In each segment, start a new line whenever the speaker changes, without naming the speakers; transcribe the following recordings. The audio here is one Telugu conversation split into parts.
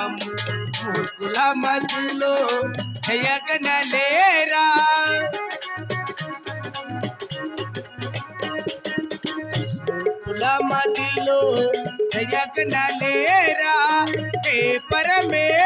విశ్వరూపము మూర్ఖుల మధ్యలో జయగనలేరా మూర్ఖుల మధ్యలో జయగనలేరా ఏ పరమేశ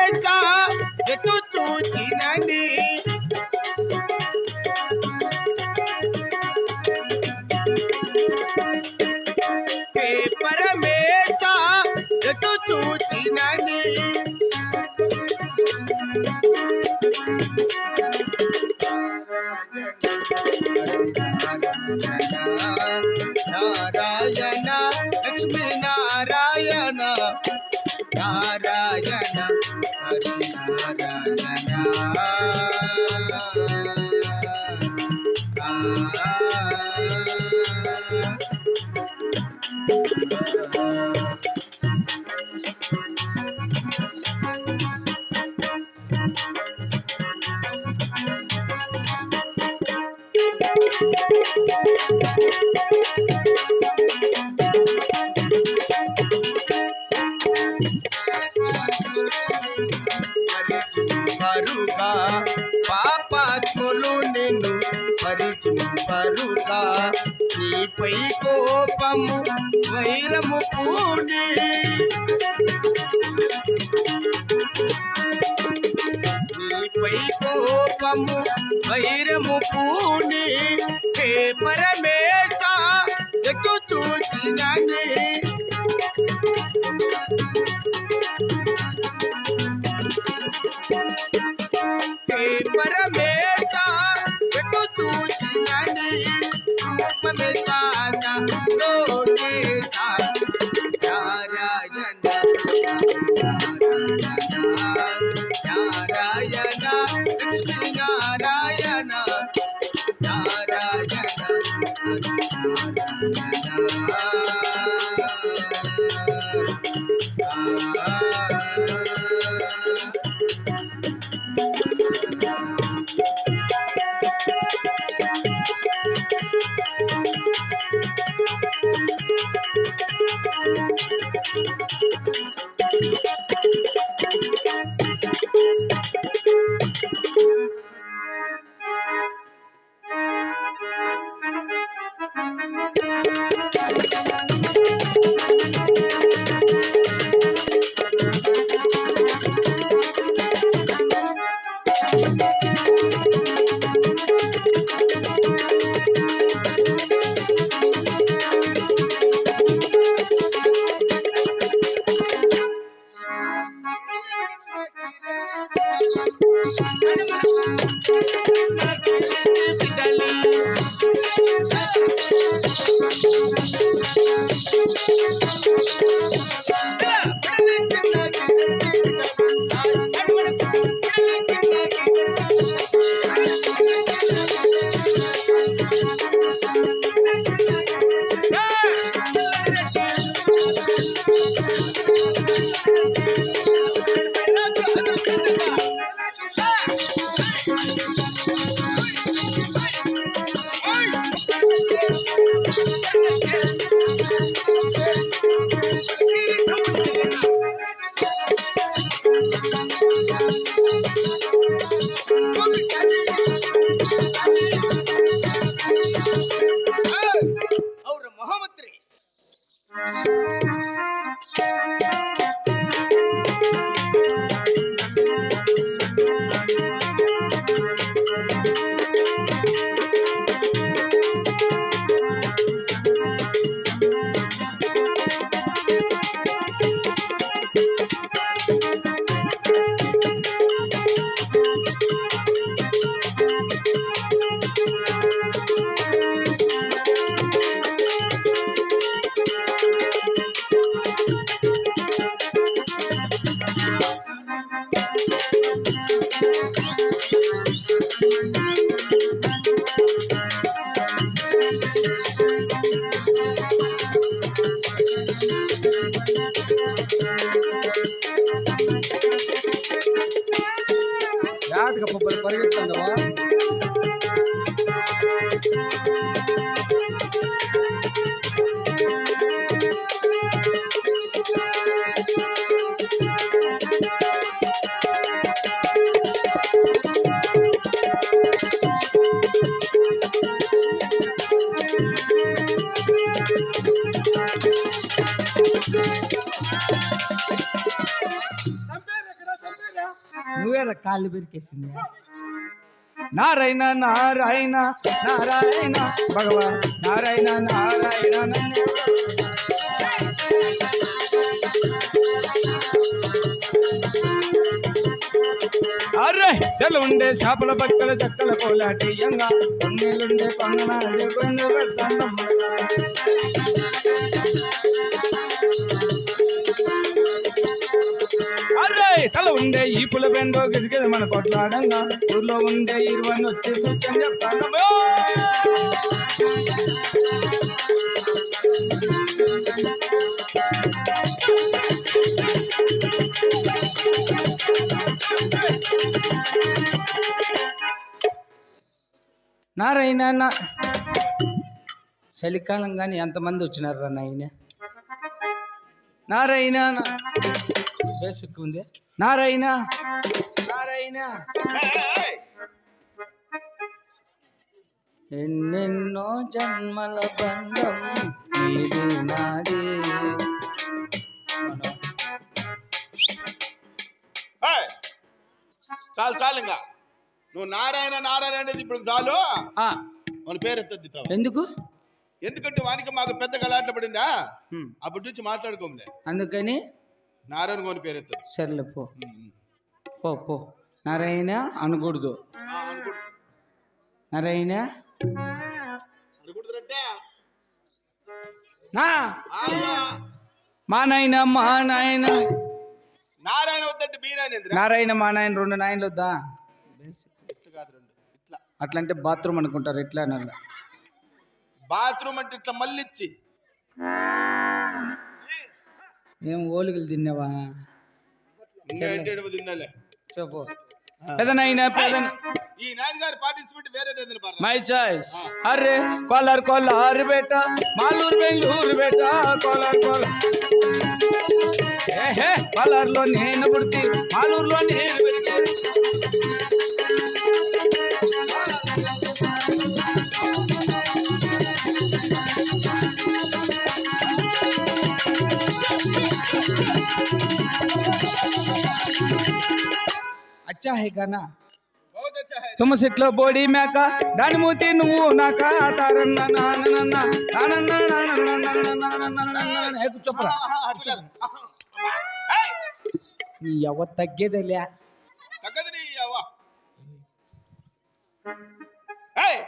Naganaga. వైరము పూని నీపై కోపము వైరము పూని. హే పరమేశ ఎటు చూచినని Thank
you. కాళ్ళు పెరికేసింది. నారాయణ నారాయణ నారాయణ భగవాన్. నారాయణ నారాయణ అరే సెలవుండే చేపల పక్కల చక్కల కోలాటేయంగా కొన్నేళ్ళుండే కొండ కొండ పెడతాండమ్మ తల ఉండే ఈ పుల బెండో గిసిగిది మన కొట్లాడంగా. ఊర్లో ఉండే ఇరువని వచ్చి సూచన చెప్తాను. నారాయణ చలికాలం కానీ ఎంతమంది వచ్చినారు రా నాయన? నారాయణ బేసిక్ ఉంది? నారాయణ నారాయణ. ఎన్నెన్నో జన్మల బంధం నీది. నాది!
చాలు చాలు ఇంకా. నువ్వు నారాయణ నారాయణ అనేది ఇప్పుడు చాలు.
ఆ,
మన పేరు ఎత్తద్ది తావు.
ఎందుకు?
ఎందుకంటే వానికి మాకు పెద్ద గలాట పడిందా? అప్పటి నుంచి మాట్లాడుకోములే.
అందుకని
నారాయణ కోని పేరు ఎత్తదు.
సర్లే పో. పో పో. నారాయణ అనకూడదు. నారాయణ? నా. మా నాయన మా నాయన.
నారాయణ వద్దంటే మీనాయన
నారాయణ మా నాయన రెండు నాయనలు వద్దా?
ఇట్లా
అట్లంటే బాత్రూమ్ అనుకుంటారు ఎట్లా అనాల?
బాత్రూమ్ అంటే ఇట్లా మళ్ళీ
ఏం ఓలికలు తిన్నావా? చెప్పు. పెదనైన పెదన
ఈ నాయన గారి పార్టిసిపేట్ పారు
మై చాయిస్ అరే కోలార్ కోలార్ బేట. మాలూరు బెంగళూరు బేట. కోలార్ కోలార్. ఏహే కోలార్లో నేను పుడితే మాలూరులో నేను పెరిగాను
अच्छा है
తుమ్మ సిట్లో బోడి మేక దాని మూతి నువ్వు నాక తారన్న నానన్న నానన్న నానన్న నానన్న నానన్న ఏ కూర్చోపరా
हाँ, हाँ, अटका ఏయ్!
నీ ఎవ తగ్గేదేలే
తగ్గదు నీ అవ్వ ఏయ్!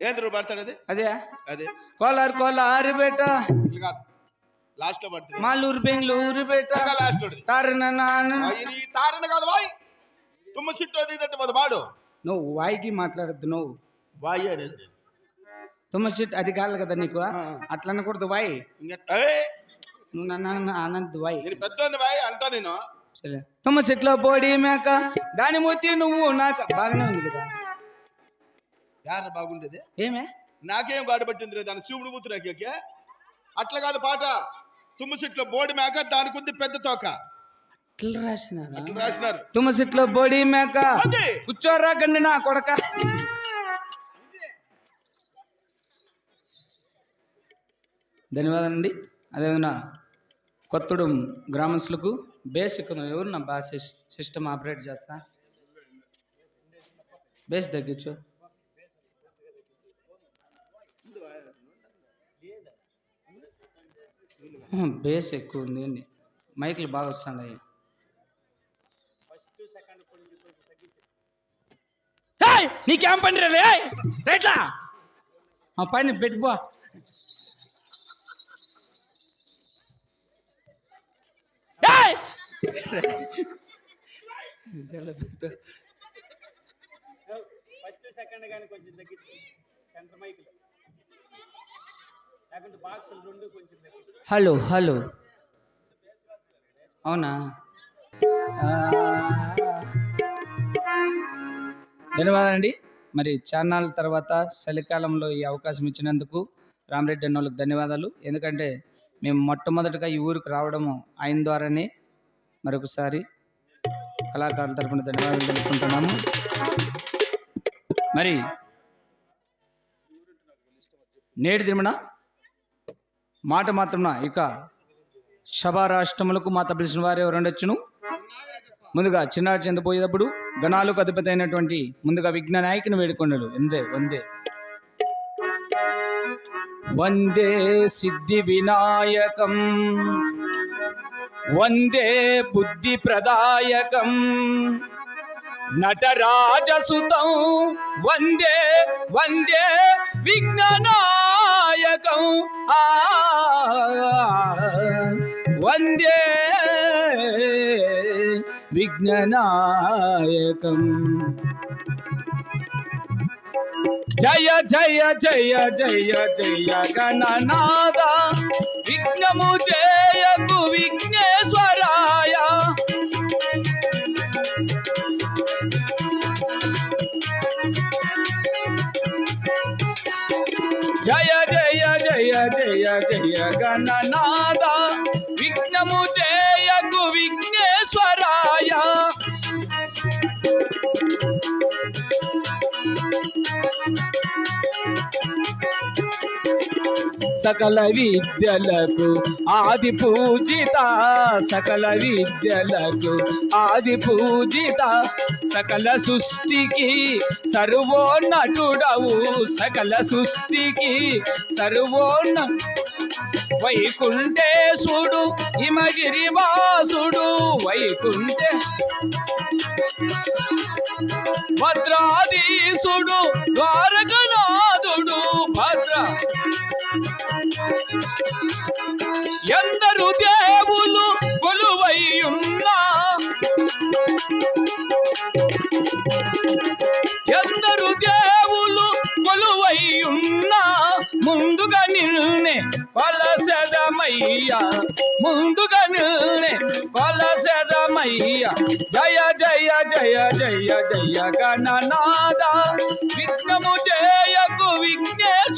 ఏంది నువ్వు పడతాడు అది
అదే
అదే
కోలార్ కోలార్ బేట
ఇట్లా కాదు లాస్ట్లో పడుతుంది.
మాలూరు బెంగళూరు బేట
లాస్ట్
తారన్న నాన్న.
తారణ కాదు వాయ్ తుమ్మ చుట్టూ అది ఇదంటే వాడు.
నువ్వు వాయికి మాట్లాడద్దు నువ్వు.
వాయి అనేది
తుమ్మ సిట్ అది కాదు కదా నీకు. అట్లా అనకూడదు వాయి! నువ్వు నన్ను అనంత వాయి.
పెద్దోడిని వాయి అంటా నేను.
సరే. తుమ్మ చెట్లో బోడి మేక దాని మూతి నువ్వు నాక. బాగానే ఉంది కదా.
యార బాగుండేది
ఏమే?
నాకేం గాడి పట్టింది రే దాని శివుడు కూతురు నాకే అట్లా కాదు పాట. తుమ్మ చెట్లో బోడి మేక దానికి ఉంది పెద్ద తోక.
ఇట్లా రాసినారా?
అట్లా రాసినారు?
తుమ్మ చెట్లో బోడి మేక.
అదే
కూర్చోరా గండి నా కొడక. ధన్యవాదాలండి. అదేవిధంగా కొత్తడు గ్రామస్తులకు బేసిక్ ఎవరు నా బాగా సిస్టమ్ ఆపరేట్ చేస్తా? బేస్ తగ్గించు బేస్ ఎక్కువ ఉంది అండి మైకులు బాగా వస్తున్నాయి. నీకేం పని రే ఏయ్! ఆ పైన పెట్టుకో ఫస్ట్ సెకండ్ కానీ కొంచెం తగ్గించు సెంటర్ మైకులు లేకుంటే బాక్సులు రెండు కొంచెం హలో హలో. అవునా? ధన్యవాదాలండి మరి చాన్నాళ్ళ తర్వాత చలికాలంలో ఈ అవకాశం ఇచ్చినందుకు రామరెడ్డి అన్న వాళ్ళకి ధన్యవాదాలు. ఎందుకంటే మేము మొట్టమొదటిగా ఈ ఊరికి రావడము ఆయన ద్వారానే మరొకసారి కళాకారుల తరపున ధన్యవాదాలు తెలుపుకుంటున్నాము. మరి నేటి తిరుమణ మాట మాత్రం ఇక సభా రాష్ట్రములకు మా పిలిచిన వారు ఎవరుండొచ్చును? ముందుగా చిన్నాడు చెందపోయేటప్పుడు గణాలకు అధిపతి అయినటువంటి ముందుగా విఘ్న నాయకుని వేడుకొండలు వందే వందే. వందే సిద్ధి వినాయకం. వందే బుద్ధి ప్రదాయకం. నటరాజసుతం. వందే వందే విఘ్ననా నాయకం. వందే విఘ్ననాయకం జయ జయ జయ జయ జయ గణనాద విఘ్నము చేయకు విఘ్న జయ జయ సకల విద్యలకు ఆది పూజిత సకల విద్యలకు ఆది పూజిత సకల సృష్టికి సర్వోన్నటుడవు సకల సృష్టికి సర్వోన్న వైకుంఠేశుడు హిమగిరి వాసుడు వైకుంఠే భద్రాధీశుడు ద్వారకనాథుడు కొలసెదమయ్యా ముందుగా నిన్నే కొలసెదమయ్యా జయ జయ జయ జయ జయ గణనాద విఘ్నము చేయకు విఘ్నేశ్వరాయ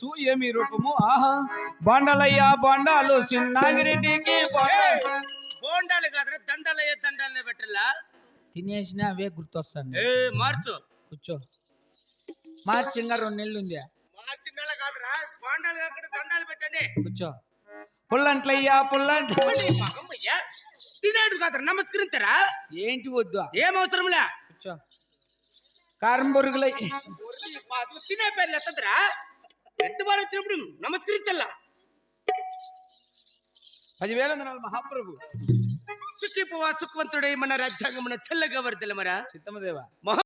తేజస్సు ఏమి రూపము? ఆహా బండలయ్యా బండాలు సిన్నాగిరెడ్డికి బండాలు.
కాదురా దండాలు ఏ దండాలనే పెట్టాలా?
తినేసిన అవే గుర్తొస్తాను
ఏ మార్చు.
కూర్చో. మార్చి ఇంకా రెండు నెలలు ఉంది?
మార్చి నెల కాదురా బోండాలు కాకుండా దండాలు పెట్టండి.
కూర్చో. పుల్లంట్లయ్యా పుల్లంట్ల.
మగమ్మయ్యా తినేడు కాదురా నమస్కరించరా
ఏంటి వద్దు?
ఏం అవసరంలే?
కూర్చో. కారం బొరుగులై.
ఒర్రి పాతు తినే పేర్లు ఎత్తద్రా బారు వచ్చినప్పుడు నమస్కరించల్లా.
పదివేల వందనాలు మహాప్రభు.
సుఖిపోవా సుఖవంతుడై మన రాజ్యాంగమున చల్లగా వర్దల మరా
చిత్తమదేవ